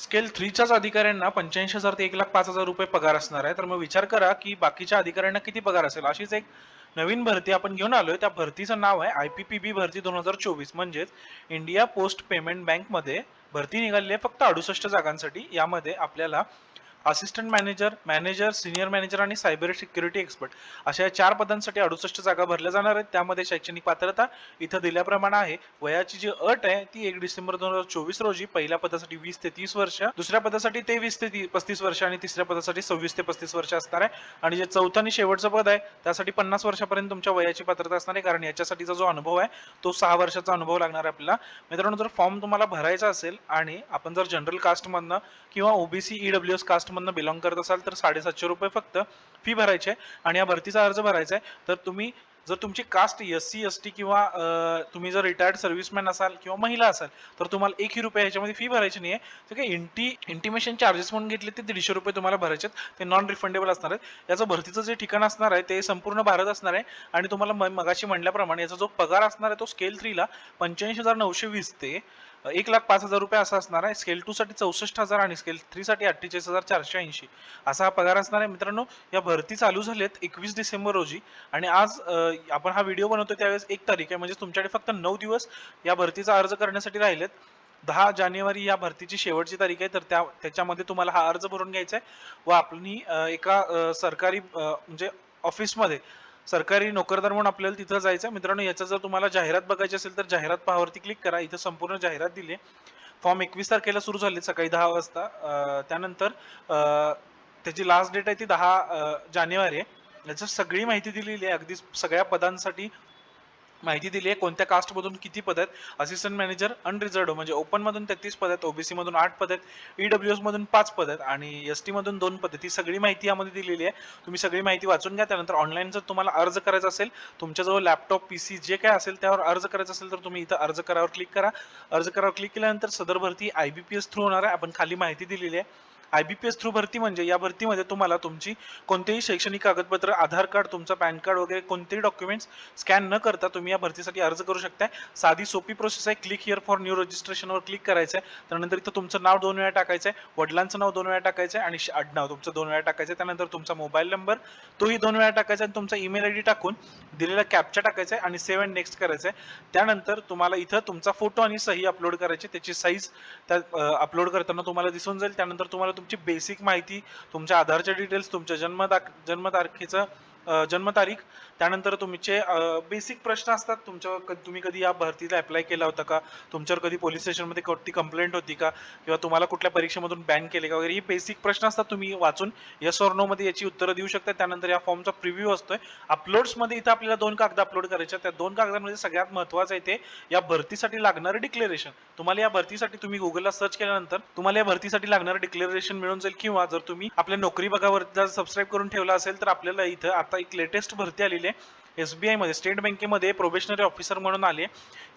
Scale थ्रीच्याच अधिकाऱ्यांना पंच्याऐंशी हजार ते एक लाख पाच हजार रुपये पगार असणार आहे. तर मग विचार करा की बाकीच्या अधिकाऱ्यांना किती पगार असेल? अशीच एक नवीन भरती आपण घेऊन आलोय. त्या भरतीचं नाव आहे आय पी पी बी भरती दोन हजार चोवीस. म्हणजेच इंडिया पोस्ट पेमेंट बँकमध्ये भरती निघाली आहे फक्त अडुसष्ट जागांसाठी. यामध्ये आपल्याला assistant manager manager senior manager आणि सायबर सिक्युरिटी एक्सपर्ट अशा या चार पदांसाठी अडुसष्ट जागा भरल्या जाणार आहेत. त्यामध्ये शैक्षणिक पात्रता इथं दिल्याप्रमाणे आहे. वयाची जी अट आहे ती एक डिसेंबर दोन हजार चोवीस रोजी पहिल्या पदासाठी वीस ते तीस वर्ष दुसऱ्या पदासाठी तेवीस ते पस्तीस वर्ष आणि तिसऱ्या पदासाठी सव्वीस ते पस्तीस वर्ष असणार आहे. आणि जे चौथं आणि शेवटचं पद आहे त्यासाठी पन्नास वर्षापर्यंत तुमच्या वयाची पात्रता असणार आहे. कारण याच्यासाठीचा जो अनुभव आहे तो सहा वर्षाचा अनुभव लागणार आहे आपल्याला. मित्रांनो जर फॉर्म तुम्हाला भरायचा असेल आणि आपण जर जनरल कास्टमधनं किंवा ओबीसी ईडब्ल्यू एस कास्टमधनं बिलॉंग करत असाल तर साडेसातशे रुपये फक्त फी भरायची आहे. आणि या भरतीचा अर्ज भरायचा आहे. तर तुम्ही जर तुमची caste S C S T किंवा तुम्ही जर रिटायर्ड सर्व्हिसमॅन असाल किंवा महिला असाल तर तुम्हाला एकही रुपये ह्याच्यामध्ये फी भरायची नाही आहे तर काही इंटी इंटिमेशन चार्जेस म्हणून घेतले ते दीडशे रुपये तुम्हाला भरायचे आहेत. ते नॉन रिफंडेबल असणार आहेत. याचं भरतीचं जे ठिकाण असणार आहे ते संपूर्ण भारत असणार आहे. आणि तुम्हाला म- मगाशी म्हणल्याप्रमाणे याचा जो पगार असणार आहे तो स्केल थ्रीला पंच्याऐंशी हजार नऊशे वीस ते एक लाख पाच हजार रुपये असा असणार आहे. स्केल टू साठी चौसष्ट हजार आणि स्केल थ्री साठी अठ्ठेचाळीस हजार चारशे ऐंशी. असा हा पगार असणार आहे. मित्रांनो या भरती चालू झाल्यात एकवीस डिसेंबर रोजी. आणि आज आपण हा व्हिडिओ बनवतो त्यावेळेस एक तारीख आहे. म्हणजे तुमच्याकडे फक्त नऊ दिवस या भरतीचा अर्ज करण्यासाठी राहिलेत. दहा जानेवारी या भरतीची शेवटची तारीख आहे. तर त्या त्याच्यामध्ये तुम्हाला हा अर्ज भरून घ्यायचा आहे. व आपली एका सरकारी म्हणजे ऑफिसमध्ये सरकारी नोकरदार म्हणून आपल्याला तिथं जायचं आहे. मित्रांनो याचा जर तुम्हाला जाहिरात बघायची असेल तर जाहिरात पहावरती क्लिक करा. इथं संपूर्ण जाहिरात दिली आहे. फॉर्म एकवीस तारखेला सुरू झाले सकाळी दहा वाजता. त्यानंतर त्याची लास्ट डेट आहे ती दहा जानेवारी आहे. याच्यात सगळी माहिती दिलेली आहे. अगदी सगळ्या पदांसाठी माहिती दिली आहे. कोणत्या कास्टमधून किती पद आहेत? असिस्टंट मॅनेजर अनरिझर्व म्हणजे ओपनमधून तेहतीस पद आहेत ओबीसी मधून आठ पद आहेत ईडब्ल्यू एस मधून पाच पद आहेत आणि एस टी मधून दोन पद आहेत. ही सगळी माहिती यामध्ये दिलेली आहे. तुम्ही सगळी माहिती वाचून घ्या. त्यानंतर ऑनलाईन जर तुम्हाला अर्ज करायचा असेल तुमच्याजवळ लॅपटॉप पी सी जे काय असेल त्यावर अर्ज करायचा असेल तर तुम्ही इथं अर्ज करावर क्लिक करा. अर्ज करावर क्लिक केल्यानंतर सदर भरती I B P S through होणार आहे. आपण खाली माहिती दिलेली आहे. I B P S through भरती म्हणजे या भरतीमध्ये तुम्हाला तुमची कोणतेही शैक्षणिक कागदपत्र आधार कार्ड तुमचं पॅन कार्ड वगैरे कोणतेही डॉक्युमेंट्स स्कॅन न करता तुम्ही या भरतीसाठी अर्ज करू शकताय. साधी सोपी प्रोसेस आहे. क्लिक हिअर फॉर न्यू रजिस्ट्रेशनवर क्लिक करायचं आहे त्यानंतर इथं तुमचं नाव दोन वेळा टाकायचं आहे वडिलांचं नाव दोन वेळा टाकायचं आहे आणि आडनाव तुमचं दोन वेळा टाकायचं आहे त्यानंतर तुमचा मोबाईल नंबर तोही दोन वेळा टाकायचा आहे आणि तुमचा ईमेल आय डी टाकून दिलेला कॅप्चा टाकायचा आहे आणि सेव्ह अँड नेक्स्ट करायचं आहे त्यानंतर तुम्हाला इथं तुमचा फोटो आणि सही अपलोड करायची त्याची साईज त्या अपलोड करताना तुम्हाला दिसून जाईल. त्यानंतर तुम्हाला तुमची बेसिक माहिती तुमच्या आधारच्या डिटेल्स तुमच्या जन्म दाख जन्मतारखेचं जन्मतारीख. त्यानंतर तुमचे बेसिक प्रश्न असतात. तुमच्या तुम्ही कधी या भरतीला अप्लाय केला होता का? तुमच्यावर कधी पोलीस स्टेशनमध्ये कोणती कंप्लेंट होती का? किंवा तुम्हाला कुठल्या परीक्षेमधून बॅन केले का? वगैरे ही बेसिक प्रश्न असतात तुम्ही वाचून यस ऑर नो मध्ये याची उत्तरं देऊ शकता. त्यानंतर या फॉर्मचा प्रिव्ह्यू असतोय. अपलोड्समध्ये इथं आपल्याला दोन कागद अपलोड करायचे त्या दोन कागदांमध्ये सगळ्यात महत्वाचं आहे ते या भरतीसाठी लागणारं डिक्लेरेशन तुम्हाला या भरतीसाठी तुम्ही गुगलला सर्च केल्यानंतर तुम्हाला या भरतीसाठी लागणारं डिक्लेरेशन मिळून जाईल. किंवा जर तुम्ही आपल्या नोकरी बघावर जर सबस्क्राईब करून ठेवला असेल तर आपल्याला इथं आता एक लेटेस्ट भरती आलेली आहे. एस बी आयमध्ये स्टेट बँकेमध्ये प्रोबेशनरी ऑफिसर म्हणून आले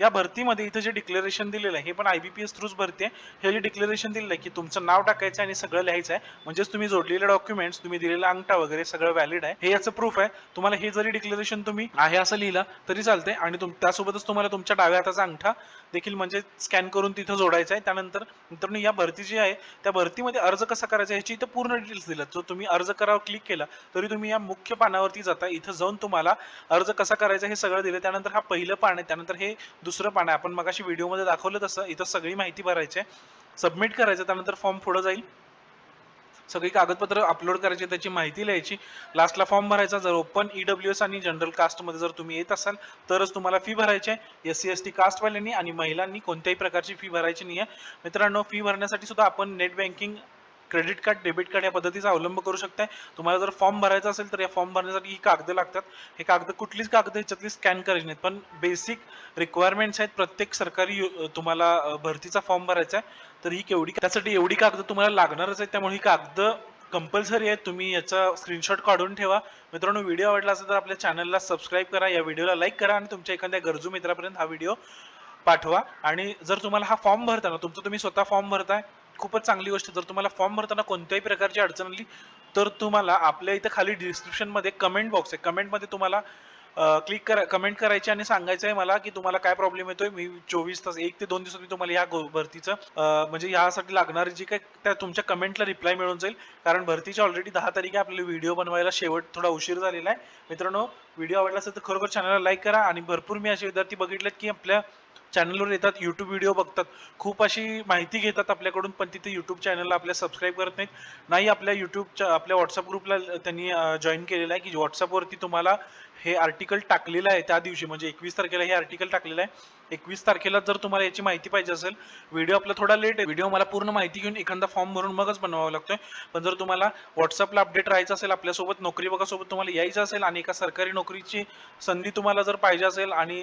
या भरतीमध्ये इथं जे डिक्लेरेशन दिलेलं आहे हे पण आय बी पी एस थ्रूच भरती. आहे हे जे डिक्लेरेशन दिलेलं आहे की तुमचं नाव टाकायचं आहे आणि सगळं लिहायचं आहे. म्हणजेच तुम्ही जोडलेले डॉक्युमेंट्स तुम्ही दिलेला अंगठा वगैरे सगळं व्हॅलिड आहे. हे याचं प्रूफ आहे. तुम्हाला हे जरी डिक्लेरेशन तुम्ही आहे असं लिहिलं तरी चालते आणि तुम त्यासोबतच तुम्हाला तुमच्या डाव्या हाताचा अंगठा देखील म्हणजे स्कॅन करून तिथं जोडायचा आहे. त्यानंतर मित्रांनो या भरती जी आहे त्या भरतीमध्ये अर्ज कसा करायचा ह्याची इथं पूर्ण डिटेल्स दिलं. जो तुम्ही अर्ज करावर क्लिक केला तरी तुम्ही या मुख्य पानावरती जाता. इथं जाऊन तुम्हाला अर्ज कसा करायचा हे सगळं दिलं. त्यानंतर हा पहिलं पान आहे. त्यानंतर हे दुसरं पान आहे. आपण मगाशी व्हिडिओमध्ये दाखवलं तसं. इथं सगळी माहिती भरायची आहे. सबमिट करायचं त्यानंतर फॉर्म पुढं जाईल. सगळी कागदपत्र अपलोड करायची त्याची माहिती लिहायची. लास्टला फॉर्म भरायचा जर ओपन ईडब्ल्यू एस आणि जनरल कास्टमध्ये जर तुम्ही येत असाल तरच तुम्हाला फी भरायची आहे. एस सी एस टी कास्टवाल्यांनी आणि महिलांनी कोणत्याही प्रकारची फी भरायची नाही आहे मित्रांनो फी भरण्यासाठी सुद्धा आपण net banking credit card debit card या पद्धतीचा अवलंब करू शकताय. तुम्हाला जर फॉर्म भरायचा असेल तर या फॉर्म भरण्यासाठी ही कागद लागतात. हे कागद कुठलीच कागद ह्याच्यातली स्कॅन करायची नाहीत. पण बेसिक रिक्वायरमेंट्स आहेत. प्रत्येक सरकारी तुम्हाला भरतीचा फॉर्म भरायचा आहे. तर ही केवढी त्यासाठी एवढी कागद तुम्हाला लागणारच आहेत. त्यामुळे ही कागद कंपल्सरी आहे तुम्ही याचा स्क्रीनशॉट काढून ठेवा. मित्रांनो व्हिडिओ आवडला असेल तर आपल्या चॅनलला सबस्क्राईब करा. या व्हिडिओला लाईक करा आणि तुमच्या एखाद्या गरजू मित्रापर्यंत हा व्हिडिओ पाठवा. आणि जर तुम्हाला हा फॉर्म भरताना तुमचं तुम्ही स्वतः फॉर्म भरताय खूपच चांगली गोष्ट. जर तुम्हाला फॉर्म भरताना कोणत्याही प्रकारची अडचण आली तर तुम्हाला आपल्या इथं खाली डिस्क्रिप्शनमध्ये कमेंट बॉक्स आहे. कमेंटमध्ये तुम्हाला क्लिक करा कमेंट करायची आणि सांगायचं आहे मला की तुम्हाला काय प्रॉब्लेम येतोय. मी चोवीस तास एक ते दोन दिवसात मी तुम्हाला या गो- भरतीचं म्हणजे यासाठी लागणारी जी काय त्या तुमच्या कमेंटला रिप्लाय मिळून जाईल. कारण भरतीची ऑलरेडी दहा तारीख आहे आपल्याला व्हिडिओ बनवायला शेवट थोडा उशीर झालेला आहे. मित्रांनो व्हिडिओ आवडला असेल तर खरोखर चॅनलला लाईक करा आणि भरपूर मी असे विद्यार्थी बघितलेत की आपल्या चॅनलवर येतात युट्यूब व्हिडिओ बघतात. खूप अशी माहिती घेतात आपल्याकडून पण तिथे युट्यूब चॅनलला आपल्या सबस्क्राईब करत नाहीत. नाही आपल्या युट्यूबच्या आपल्या व्हॉट्सअप ग्रुपला त्यांनी जॉईन केलेला आहे की व्हॉट्सअपवरती तुम्हाला हे आर्टिकल टाकलेलं आहे त्या दिवशी म्हणजे एकवीस तारखेला हे आर्टिकल टाकलेलं आहे. एकवीस तारखेला जर तुम्हाला याची माहिती पाहिजे असेल व्हिडिओ आपला थोडा लेट आहे. व्हिडिओ मला पूर्ण माहिती घेऊन एखादा फॉर्म भरून मगच बनवावा लागतोय. पण जर तुम्हाला व्हॉट्सअपला अपडेट राहायचं असेल आपल्यासोबत नोकरी बघासोबत तुम्हाला यायचं असेल आणि एका सरकारी नोकरीची संधी तुम्हाला जर पाहिजे असेल आणि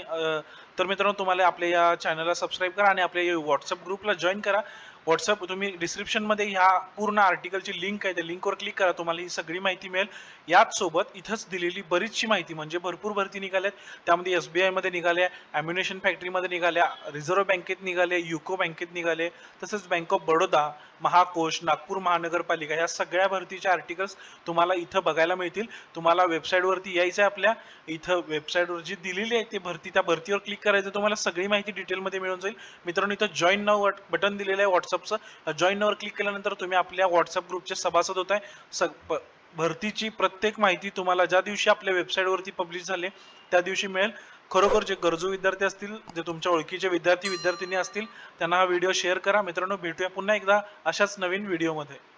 तर मित्रांनो तुम्हाला आपल्या या चॅनलला सबस्क्राईब करा आणि आपल्या व्हॉट्सअप ग्रुपला जॉईन करा. व्हॉट्सअप तुम्ही डिस्क्रिप्शनमध्ये ह्या पूर्ण आर्टिकलची लिंक आहे त्या लिंकवर क्लिक करा तुम्हाला ही सगळी माहिती मिळेल. याच सोबत इथंच दिलेली बरीचशी माहिती म्हणजे भरपूर भरती निघाल्यात. त्यामध्ये एस बी आयमध्ये निघाल्या ॲम्युनेशन फॅक्टरीमध्ये निघाल्या रिझर्व्ह बँकेत निघाले युको बँकेत निघाले तसंच बँक ऑफ बडोदा महाकोश नागपूर महानगरपालिका या सगळ्या भरतीच्या आर्टिकल्स तुम्हाला इथं बघायला मिळतील. तुम्हाला वेबसाईटवरती यायचं आहे आपल्या. इथं वेबसाईटवर जी दिलेली आहे ती भरती त्या भरतीवर क्लिक करायचं तुम्हाला सगळी माहिती डिटेलमध्ये मिळून जाईल. मित्रांनो इथं जॉईन नाव बटन दिलेलं आहे व्हॉट्सअपचं जॉईनवर क्लिक केल्यानंतर तुम्ही आपल्या व्हॉट्सअप ग्रुपचे सभासद होत आहे. सग प- भरतीची प्रत्येक माहिती तुम्हाला ज्या दिवशी आपल्या वेबसाईटवरती पब्लिश झाले त्या दिवशी मिळेल. खरोखर जे गरजू विद्यार्थी असतील जे तुमच्या ओळखीचे विद्यार्थी विद्यार्थिनी असतील त्यांना हा व्हिडिओ शेअर करा. मित्रांनो भेटूया पुन्हा एकदा अशाच नवीन व्हिडिओमध्ये